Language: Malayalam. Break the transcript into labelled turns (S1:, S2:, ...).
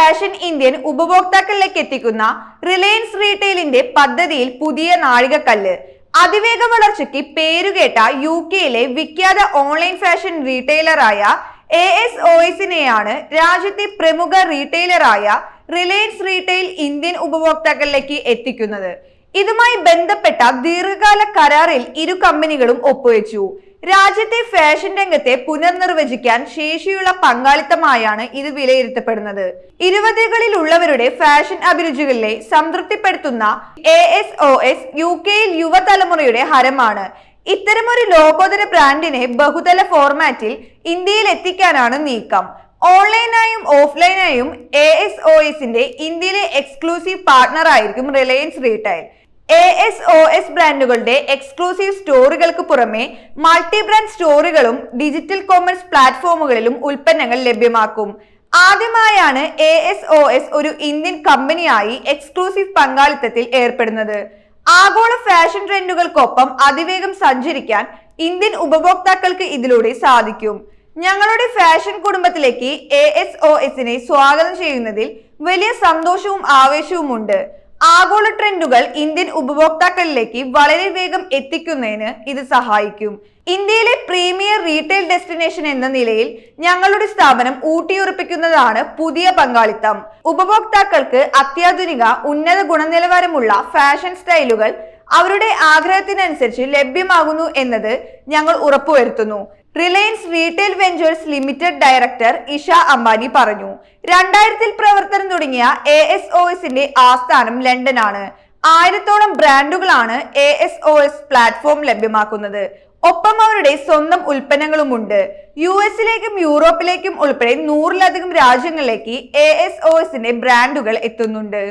S1: ഫാഷൻ ഇന്ത്യൻ ഉപഭോക്താക്കളിലേക്ക് എത്തിക്കുന്ന റിലയൻസ് റീറ്റെയിലിന്റെ പദ്ധതിയിൽ പുതിയ നാഴികക്കല്ല്. അതിവേഗ വളർച്ചയ്ക്ക് പേരുകേട്ട യു കെയിലെ വിഖ്യാത ഓൺലൈൻ ഫാഷൻ റീറ്റെയിലറായ എ എസ് ഒ എസിനെയാണ് രാജ്യത്തെ പ്രമുഖ റീറ്റെയിലറായ റിലയൻസ് റീറ്റെയിൽ ഇന്ത്യൻ ഉപഭോക്താക്കളിലേക്ക് എത്തിക്കുന്നത്. ഇതുമായി ബന്ധപ്പെട്ട ദീർഘകാല കരാറിൽ ഇരു കമ്പനികളും ഒപ്പുവെച്ചു. രാജ്യത്തെ ഫാഷൻ രംഗത്തെ പുനർനിർവചിക്കാൻ ശേഷിയുള്ള പങ്കാളിത്തമായാണ് ഇത് വിലയിരുത്തപ്പെടുന്നത്. ഇരുപതുകളിലുള്ളവരുടെ ഫാഷൻ അഭിരുചികളിലെ സംതൃപ്തിപ്പെടുത്തുന്ന A S O S U കെയിൽ യുവതലമുറയുടെ ഹരമാണ്. ഇത്തരമൊരു ലോകോത്തര ബ്രാൻഡിനെ ബഹുതല ഫോർമാറ്റിൽ ഇന്ത്യയിൽ എത്തിക്കാനാണ് നീക്കം. ഓൺലൈനായും ഓഫ്ലൈനായും എ എസ് ഒ എസിന്റെ ഇന്ത്യയിലെ എക്സ്ക്ലൂസീവ് പാർട്ണർ ആയിരിക്കും Reliance retail A S O S ബ്രാൻഡുകളുടെ എക്സ്ക്ലൂസീവ് സ്റ്റോറുകൾക്ക് പുറമെ മൾട്ടി ബ്രാൻഡ് സ്റ്റോറുകളും ഡിജിറ്റൽ കോമേഴ്സ് പ്ലാറ്റ്ഫോമുകളിലും ഉൽപ്പന്നങ്ങൾ ലഭ്യമാക്കും. ആദ്യമായാണ് എ എസ് ഒ എസ് ഒരു ഇന്ത്യൻ കമ്പനിയായി എക്സ്ക്ലൂസീവ് പങ്കാളിത്തത്തിൽ ഏർപ്പെടുന്നത്. ആഗോള ഫാഷൻ ട്രെൻഡുകൾക്കൊപ്പം അതിവേഗം സഞ്ചരിക്കാൻ ഇന്ത്യൻ ഉപഭോക്താക്കൾക്ക് ഇതിലൂടെ സാധിക്കും. ഞങ്ങളുടെ ഫാഷൻ കുടുംബത്തിലേക്ക് എ എസ് ഒ എസിനെ സ്വാഗതം ചെയ്യുന്നതിൽ വലിയ സന്തോഷവും ആവേശവുമുണ്ട്. ആഗോള ട്രെൻഡുകൾ ഇന്ത്യൻ ഉപഭോക്താക്കളിലേക്ക് വളരെ വേഗം എത്തിക്കുന്നതിന് ഇത് സഹായിക്കും. ഇന്ത്യയിലെ പ്രീമിയർ റീറ്റെയിൽ ഡെസ്റ്റിനേഷൻ എന്ന നിലയിൽ ഞങ്ങളുടെ സ്ഥാപനം ഊട്ടിയുറപ്പിക്കുന്നതാണ് പുതിയ പങ്കാളിത്തം. ഉപഭോക്താക്കൾക്ക് അത്യാധുനിക ഉന്നത ഗുണനിലവാരമുള്ള ഫാഷൻ സ്റ്റൈലുകൾ അവരുടെ ആഗ്രഹത്തിനനുസരിച്ച് ലഭ്യമാകുന്നു എന്നത് ഞങ്ങൾ ഉറപ്പുവരുത്തുന്നു. Reliance retail ventures limited director Isha Ambani പറഞ്ഞു രണ്ടായിരത്തിൽ പ്രവർത്തനം തുടങ്ങിയ എ എസ് ഒ എസിന്റെ ആസ്ഥാനം ലണ്ടനാണ്. ആയിരത്തോളം ബ്രാൻഡുകളാണ് A S O S platform ലഭ്യമാക്കുന്നത്. ഒപ്പം അവരുടെ സ്വന്തം ഉൽപ്പന്നങ്ങളുമുണ്ട്. യു എസിലേക്കും യൂറോപ്പിലേക്കും ഉൾപ്പെടെ നൂറിലധികം രാജ്യങ്ങളിലേക്ക് എ എസ് ഒ എസിന്റെ ബ്രാൻഡുകൾ എത്തുന്നുണ്ട്.